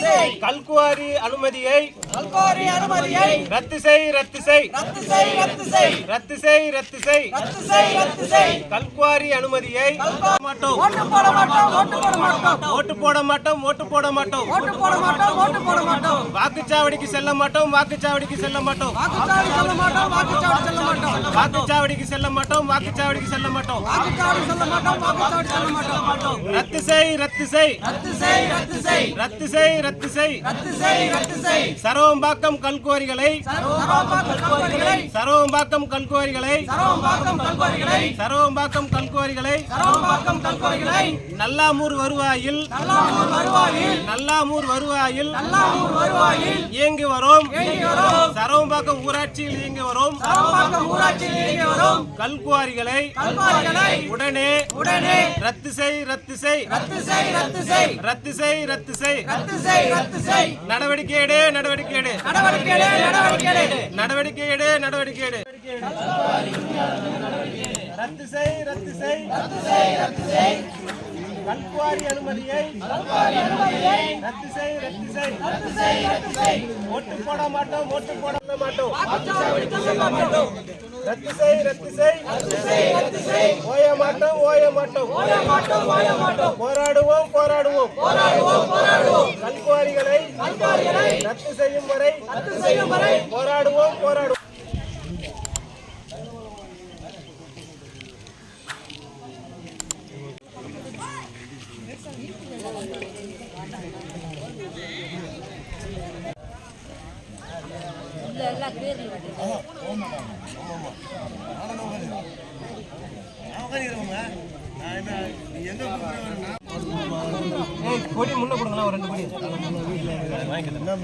செய் கல்குவாரி அனுமதியை கல்கோரி அனுமதியை ரத்து செய் ரத்து செய். ரத்து செய் ரத்து செய். ரத்து செய் ரத்து செய். ரத்து செய் ரத்து செய். கல்குவாரி அனுமதியை மாட்டோம். ஓட்டு போட மாட்டோம் ஓட்டு போட மாட்டோம். ஓட்டு போட மாட்டோம் ஓட்டு போட மாட்டோம். ஓட்டு போட மாட்டோம் ஓட்டு போட மாட்டோம். வாக்குச்சாவடிக்கு செல்ல மாட்டோம் வாக்குச்சாவடிக்கு செல்ல மாட்டோம். வாக்குச்சாவடி சொல்ல மாட்டோம் வாக்குச்சாவடி சொல்ல மாட்டோம். வாக்குச்சாவடிக்கு செல்ல மாட்டோம் வாக்குச்சாவடிக்கு செல்ல மாட்டோம். வாக்குச்சாவடி சொல்ல மாட்டோம் வாக்குச்சாவடி சொல்ல மாட்டோம். ரத்து செய் ரத்து செய். ரத்து செய் ரத்து செய். ரத்து செய் ரத்து செய். ரத்து செய் ரத்து செய். சரவம்பாக்கம் கல்குவாரிகளை. சரவம்பாக்கம் கல்குவாரிகளை. சரோபாக்கம் கல்கோரிகளை சரவம்பாக்கம் கல்குவாரிகளை. சரோபாக்கம் கல்கோரிகளை நல்லாமூர் வருவாயில். நல்லாமூர் வருவாயில். நல்லாமூர் வருவாயில். நல்லாமூர் வருவாயில். இயங்கி வரும். இயங்கி வரும். சரவம்பாக்கம் ஊராட்சியில் இயங்கி வரும். சரோபாக்கம் ஊராட்சியில் இயங்கி வரும். கல்குவாரிகளை கல்கோரிகளை உடனே உடனே ரத்து செய் ரத்து செய். ரத்து செய் ரத்து செய். ரத்து செய் ரத்து செய். ரத்து செய் ரத்து செய். நடவடிக்கை எடு நடவடிக்கை எடு. நடவடிக்கை எடு, நடவடிக்கை எடு. நடவடிக்கை எடு நடவடிக்கை எடு. ரத்து செய். ரத்து செய் ரத்து செய். கல்குவாரி அனுமதியை ரத்து செய் ரத்து செய். ஓட்டு போட மாட்டோம் ஓட்டு போட மாட்டோம். ரத்து செய் ரத்து செய். ஓய மாட்டோம் ஓய மாட்டோம். போராடுவோம் போராடுவோம். கல்குவாரிகளை ரத்து செய்யும் வரை போராடுவோம் போராடுவோம். கொடி முன்ன கொடுங்களா ஒரு ரெண்டு கொடி வாங்கிக்கலாம்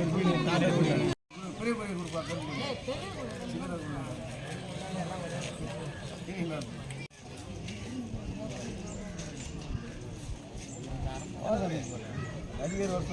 అడిగే రోజు